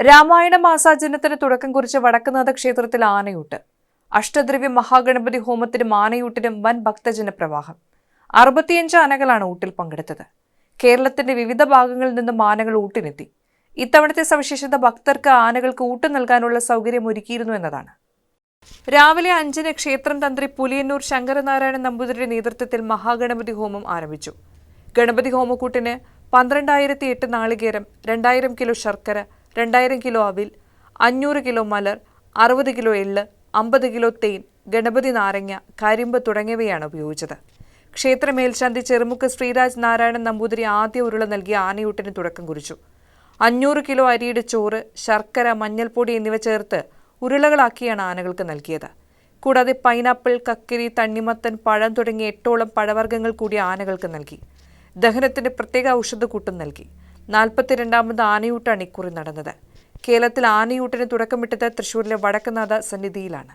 രാമായണ മാസാചരണത്തിന് തുടക്കം കുറിച്ച വടക്കുനാഥ ക്ഷേത്രത്തിൽ ആനയൂട്ട്. അഷ്ടദ്രവ്യ മഹാഗണപതി ഹോമത്തിനും ആനയൂട്ടിനും വൻ ഭക്തജന പ്രവാഹം അറുപത്തിയഞ്ച് ആനകളാണ് ഊട്ടിൽ പങ്കെടുത്തത്. കേരളത്തിന്റെ വിവിധ ഭാഗങ്ങളിൽ നിന്നും ആനകൾ ഊട്ടിനെത്തി ഇത്തവണത്തെ സവിശേഷത ഭക്തർക്ക് ആനകൾക്ക് ഊട്ട് നൽകാനുള്ള സൗകര്യം ഒരുക്കിയിരുന്നു എന്നതാണ്. രാവിലെ അഞ്ചിന് ക്ഷേത്രം തന്ത്രി പുലിയന്നൂർ ശങ്കരനാരായണ നമ്പൂതിരിയുടെ നേതൃത്വത്തിൽ മഹാഗണപതി ഹോമം ആരംഭിച്ചു. ഗണപതി ഹോമക്കൂട്ടിന് പന്ത്രണ്ടായിരത്തി എട്ട് നാളികേരം രണ്ടായിരം കിലോ ശർക്കര രണ്ടായിരം കിലോ അവിൽ അഞ്ഞൂറ് കിലോ മലർ അറുപത് കിലോ എള്ള് അമ്പത് കിലോ തേൻ ഗണപതി നാരങ്ങ കരിമ്പ് തുടങ്ങിയവയാണ് ഉപയോഗിച്ചത്. ക്ഷേത്ര മേൽശാന്തി ചെറുമുക്ക് ശ്രീരാജ് നാരായണൻ നമ്പൂതിരി ആദ്യ ഉരുള നൽകിയ ആനയൂട്ടിന് തുടക്കം കുറിച്ചു. അഞ്ഞൂറ് കിലോ അരിയുടെ ചോറ് ശർക്കര മഞ്ഞൾപ്പൊടി എന്നിവ ചേർത്ത് ഉരുളകളാക്കിയാണ് ആനകൾക്ക് നൽകിയത്. കൂടാതെ പൈനാപ്പിൾ കക്കിരി തണ്ണിമത്തൻ പഴം തുടങ്ങിയ എട്ടോളം പഴവർഗങ്ങൾ കൂടി ആനകൾക്ക് നൽകി. ദഹനത്തിന് പ്രത്യേക ഔഷധക്കൂട്ടും നൽകി. നാൽപ്പത്തിരണ്ടാമത് ആനയൂട്ടാണ് ഇക്കുറി നടന്നത്. കേരളത്തിൽ ആനയൂട്ടിന് തുടക്കമിട്ടത് തൃശൂരിലെ വടക്കനാഥ സന്നിധിയിലാണ്.